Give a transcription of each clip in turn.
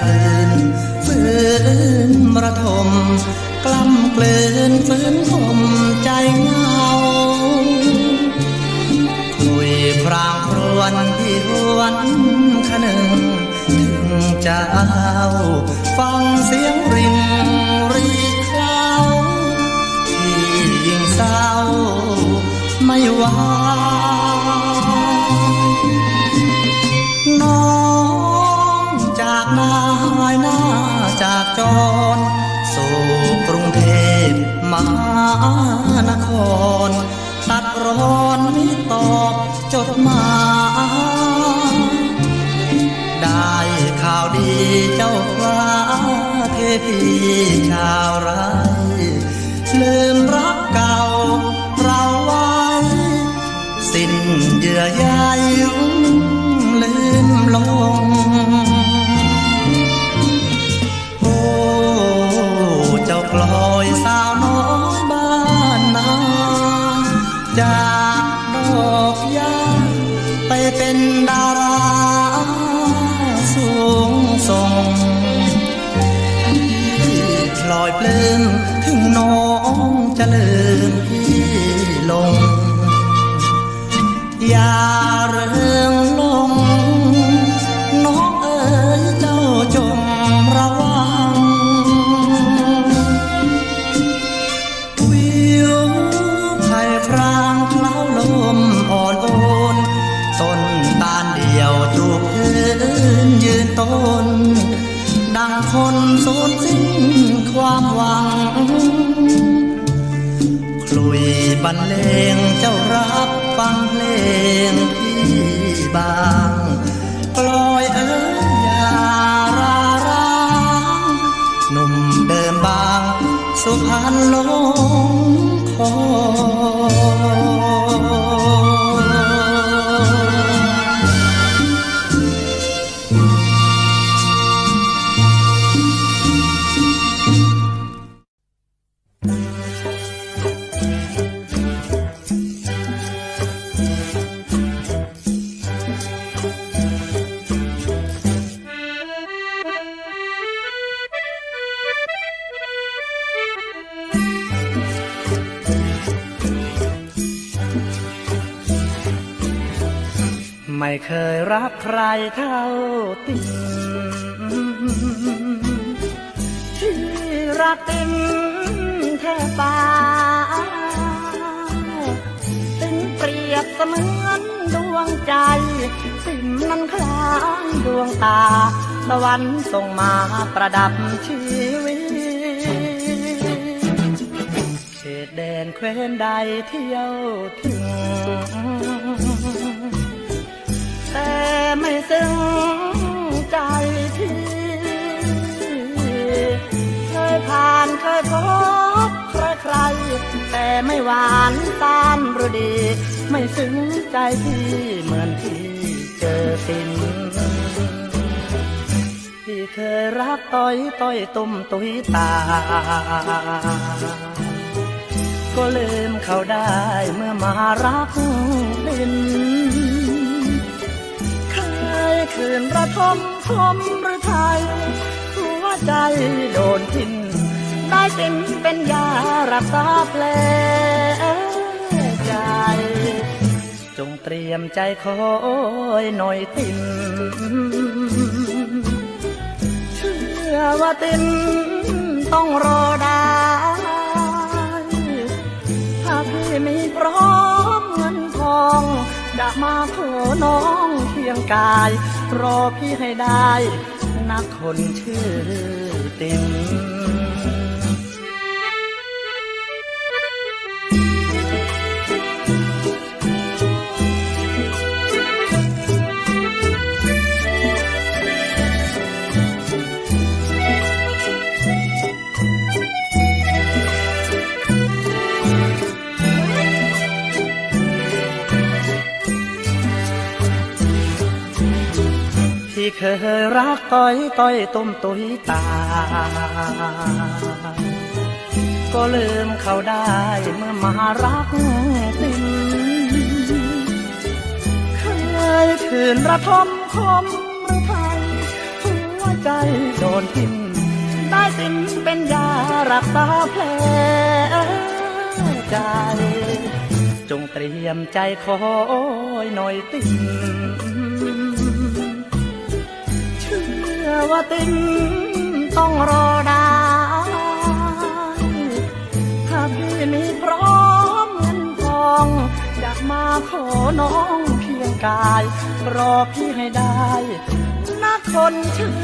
ฝืนฝืนระทม กล้ำเกลืนฝืนทมใจเงาคุยพรางครวนที่วันขนึงถึงจะเอาฟังเสียงริงรีคลาวที่ยิงเศร้าไม่ว่าานคร ตัดร้อนไม่ตอบจดหมายได้ข่าวดีเจ้าฟ้าเทพีชาวรา อย่าเรื่องลง น้องเอ๋ยเจ้าจงระวัง วิวไผ่พรางเคล้าลมอ่อนโอนต้นตาลเดียวจูบพื้นยืนต้น ดังคนสูญสิ้นความหวัง คลุยบรรเลงเจ้ารับฟัง เพลงที่บางกลอยเอ๋ยอย่าราร้างหนุ่มเดิมบาง สุพรรณหลงคอ เท่าติมที่รักติมแค่ปาติมเปรียบเสมือนดวงใจ ติมนั้นคล้ายดวงตาตะวันส่งมาประดับชีวิตเขตแดนแคว้นใดเที่ยวถึง ไม่ซึ้งใจพี่เคยผ่านเคยพบใครใคร แต่ไม่หวานตามฤดีไม่ซึ้งใจพี่เหมือนที่เจอสินที่เคยรักต้อยต้อยตุ่มตุยตา ก็ลืมเขาได้เมื่อมารักดิน คืนระทมคมหรือไทยหัวใจโดนทิ้นได้สินเป็นยารักษาแผลใจ จงเตรียมใจคอยหน่อยตินเชื่อว่าตินต้องรอได้ถ้าพี่มีพร้อมเงินทองจะมาขอน้อง ยงกาย รอพี่ให้ได้ นักคนชื่อติม เคยรักต้อยต้อยต้มตุยตา ก็ลืมเขาได้เมื่อมารักติมเคยคืนระทมคมหรือไทยหัวใจโดนทิ่มได้สิ้นเป็นยารักษาแผลใจ จงเตรียมใจคอยหน่อยติง ว่าติงต้องรอได้ถ้าพี่มีพร้อมเงินทองจะมาขอน้องเพียงกาย รอพี่ให้ได้นักคนชื่อ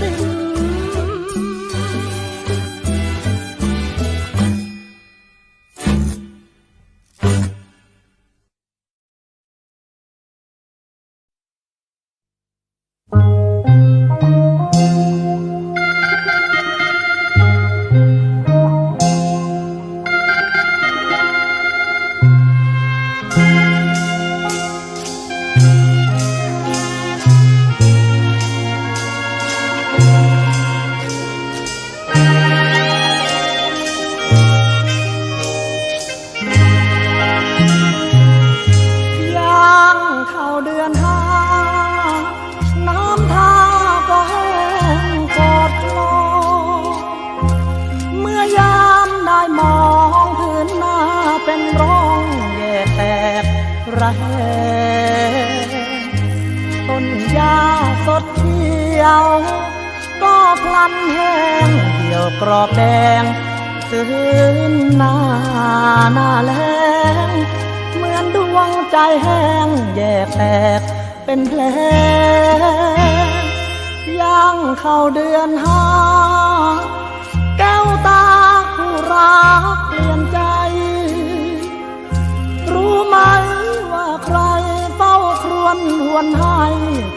ติง แหงต้นหญ้าสดเขียว ก็พลันแห้งเหี่ยวกรอบแดงตื่นหน้าหน้าแล้งเหมือนดวงใจแห้งแยกแตกเป็นแผลย่างเข้าเดือนห้าแก้วตาคู่รักเปลี่ยน ครวญหวนให้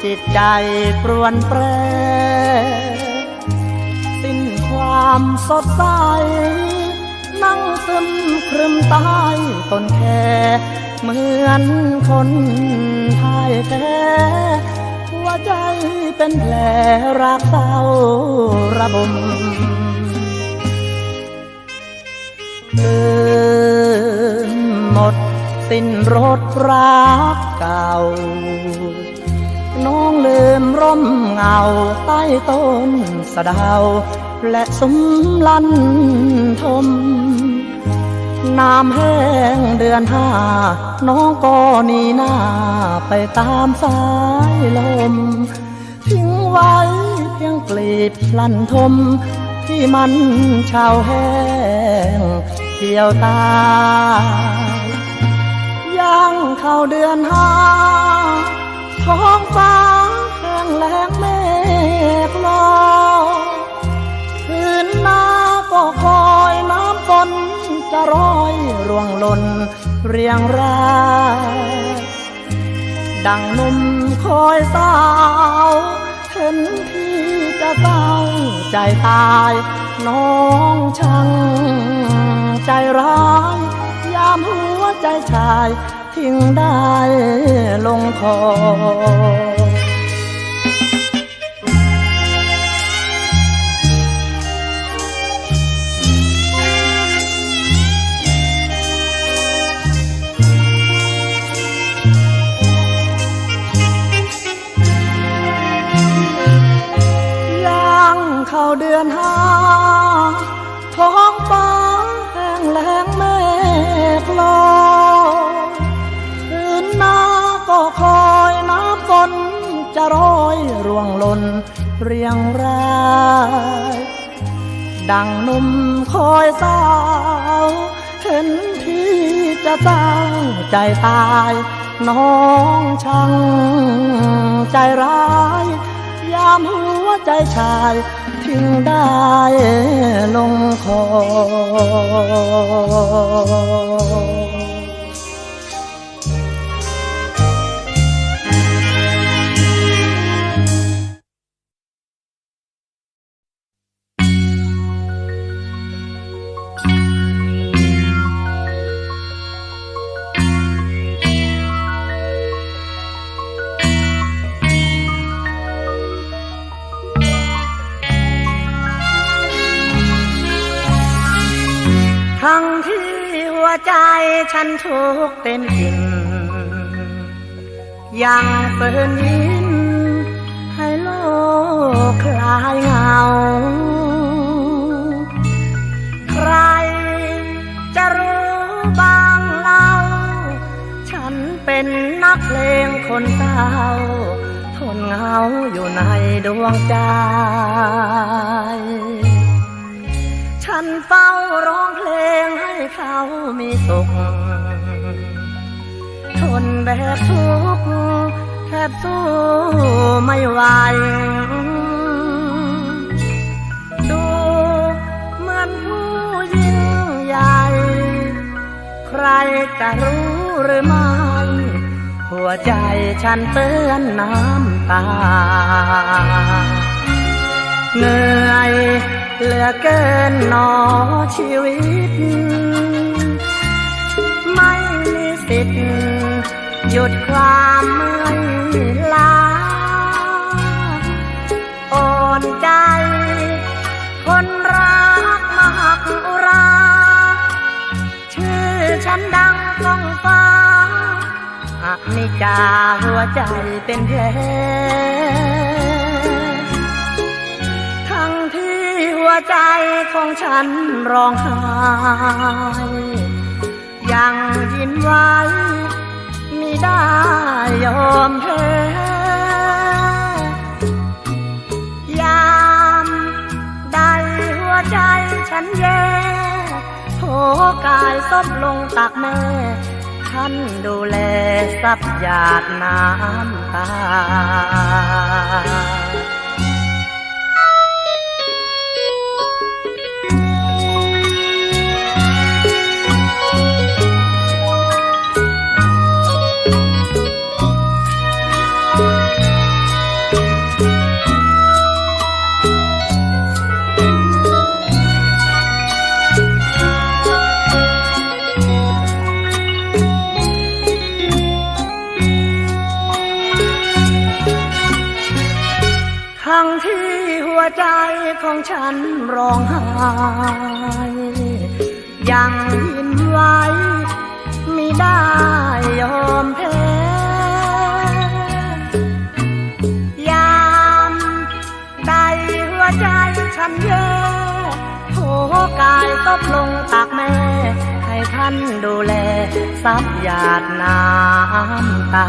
จิตใจปรวนแปร สิ้นความสดใส นั่งซึมครึมใต้ต้นแค่เหมือนคนพ่ายแพ้หัวใจเป็นแผลรักเศร้าระบมเดินหมด สิ้นรถรักเก่า น้องลืมร่มเงาใต้ต้นสะดาว และสมลันทม น้ำแห้งเดือนห้า น้องก็นีหน้าไปตามสายลม ทิ้งไว้เพียงกลีบลันทม ที่มันเฉาแห้งเกี่ยวตา งเข้าเดือนห้าท้องฟ้าแห้งแล้งเมฆลอยคืนหน้าก็คอยน้ำฝนจะร้อยร่วงหล่นเรียงรายดังนุ่มคอยสาวเห็นที่จะเศร้าใจตาย น้องช่างใจร้ายยามหัวใจชาย ทิ้งได้ลงคอย่างเข้าเดือนห้าท้องฟ้าแห้งแล้งเมฆลอย ก็คอยน้ำฝนจะร้อยร่วงหล่นเรียงรายดังนุ่มคอยสาว เห็นที่จะตั้งใจตาย น้องช่างใจร้าย ยามหัวใจชายทิ้งได้ลงคอ ใจฉันทุกเต็มอิ่มยังเปิดยินให้โลกคลายเหงา ใครจะรู้บ้างเล่า ฉันเป็นนักเพลงคนเศร้าทนเหงาอยู่ในดวงใจ ฉันเฝ้าร้องเพลงให้เขามีสุข ทนแบบทุกข์แทบสู้ไม่ไหวดูเหมือนผู้ยิ่งใหญ่ ใครจะรู้หรือไม่ หัวใจฉันเปื้อนน้ำตา เหนื่อย เหลือเกินหนอชีวิต ไม่มีสิทธิ์หยุดความเมื่อยล้าอ่อนใจ คนรักมากอุรา ชื่อฉันดังกองฟ้าอนิจาหัวใจเป็นแผล วใจของฉันร้องไห้ยังยิ้มไว้มิได้ยอมแพ้ยามใดหัวใจฉันแย่โผกายซบลงตักแม่ฉันดูแลซับหยาดน้ำตา ของฉันร้องไห้ยังยิ้มไว้ไมิได้ยอมแพ้ยามใดหัวใจฉันแย่โผกายตบลงตักแม่ ให้ท่านดูแลซับหยาดน้ำตา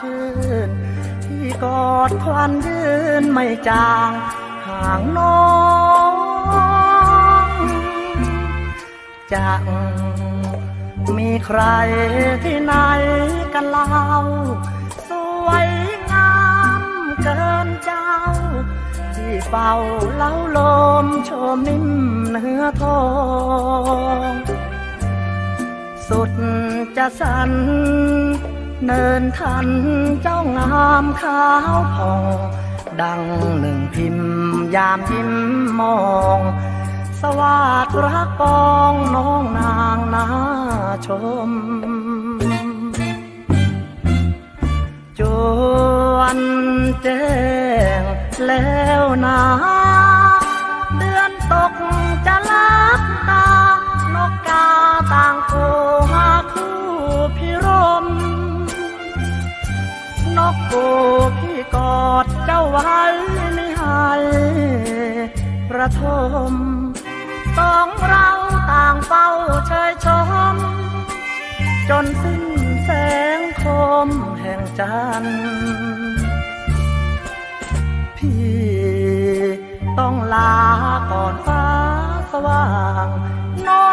ชื่น ที่กอดควันยืนไม่จางห่างน้องจังมีใครที่ไหนกันเล่า สวยงามเกินเจ้า ที่เฝ้าเล้าลมโชมนิ่มเนื้อทองสุดจะสัน เนินทันเจ้างามขาวผ่อง ดังหนึ่งพิมพ์ยามยิ้มมอง สวัสดรักปองน้องนางนาชมจวนแจ้งแล้วนะเดือนตกจะลับตานกกาต่างโค นกกูพี่กอดเจ้าไว้ไม่ให้ประทมสองเราต่างเฝ้าเชยชม จนสิ้นแสงคมแห่งจันทร์พี่ต้องลาก่อนฟ้าสว่างน้อ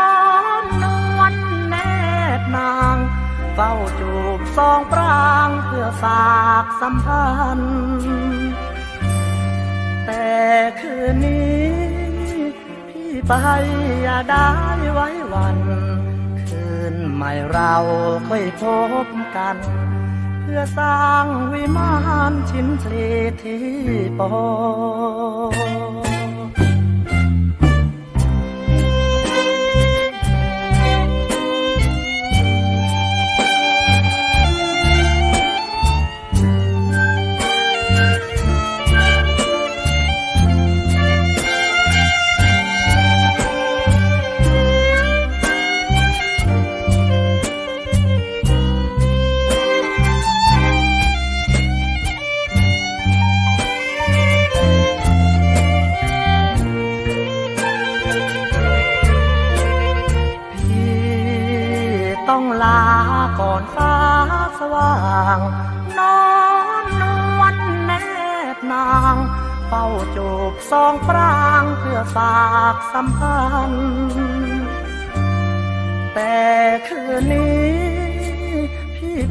มนวลแนบนาง เฝ้าจูบสองปรางเพื่อฝา สัมพันธ์ แต่คืนนี้ พี่ไปอย่าได้ไว้วัน คืนใหม่เราค่อยพบกัน เพื่อสร้างวิมานชิมทรีที่ปอ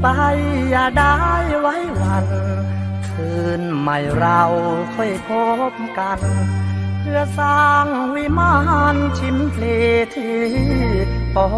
ไปอย่าได้ไว้วัน คืนใหม่เราค่อยพบกัน เพื่อสร้างวิมานชิมเพลที่ปอ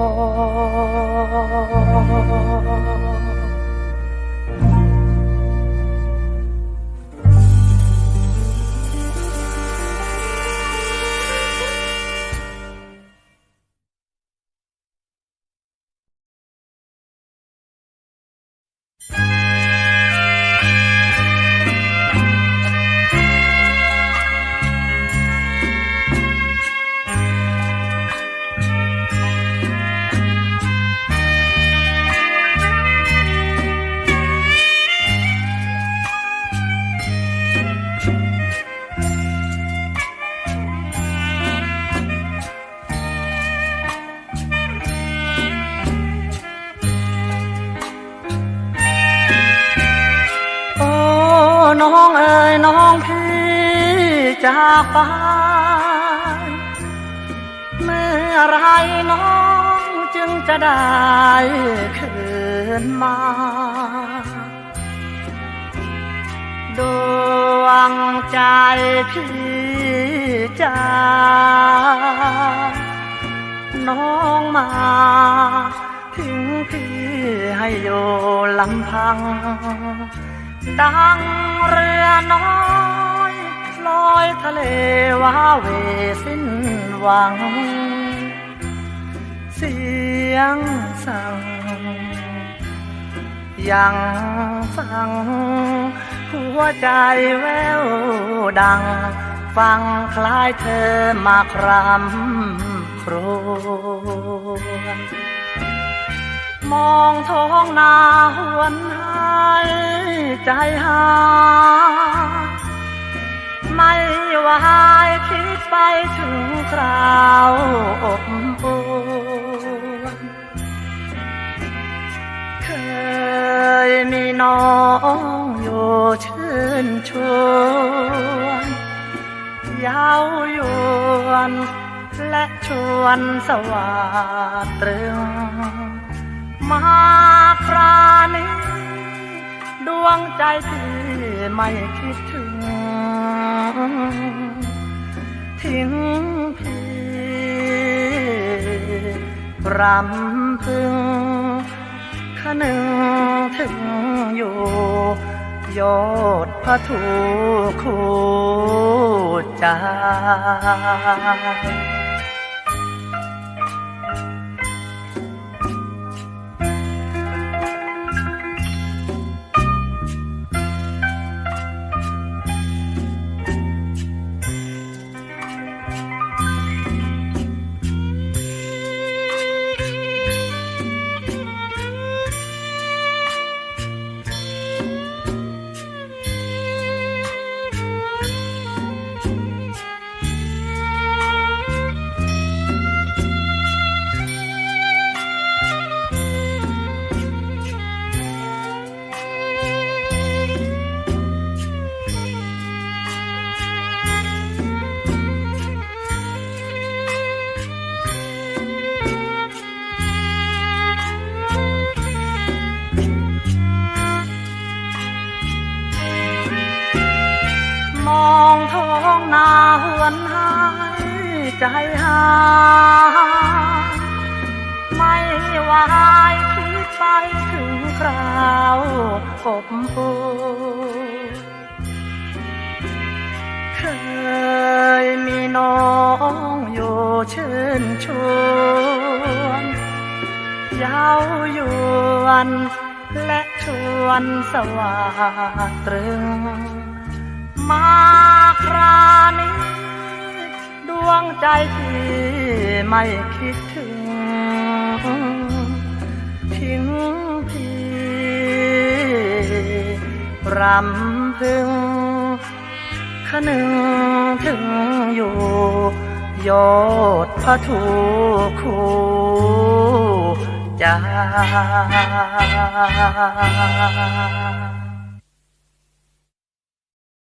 จากไป เมื่อไรน้องจึงจะได้คืนมา ดวงใจพี่จ้าน้องมาถึงพี่ให้อยู่ลำพัง ดังเรือน้อย ลอยทะเลว้าเวสิ้นหวัง เสียงสั่ง ยังฟัง หัวใจแววดัง ฟังคล้ายเธอมาครำครวญมองท้องนาหวนหายใจหา วายคิดไปถึงคราวอบอุ่นเคยมีน้องอยู่ชื่นชวนเย้ายวนและชวนสวาดตรึง มาครานี้ ดวงใจที่ไม่คิดถึง ทิ้งพี่รำพึงขนึงถึงอยู่ยอดพระทูคู่ใจ ใจหายไม่วายคิดไปถึงคราวกบปูเคยมีน้องอยู่ชื่นชวนเย้ายวนและชวนสวัสดตรึง มาครานี้ ดวงใจที่ไม่คิดถึง ทิ้งพี่รำพึงขนึงถึงอยู่ยอดพระทูคูจา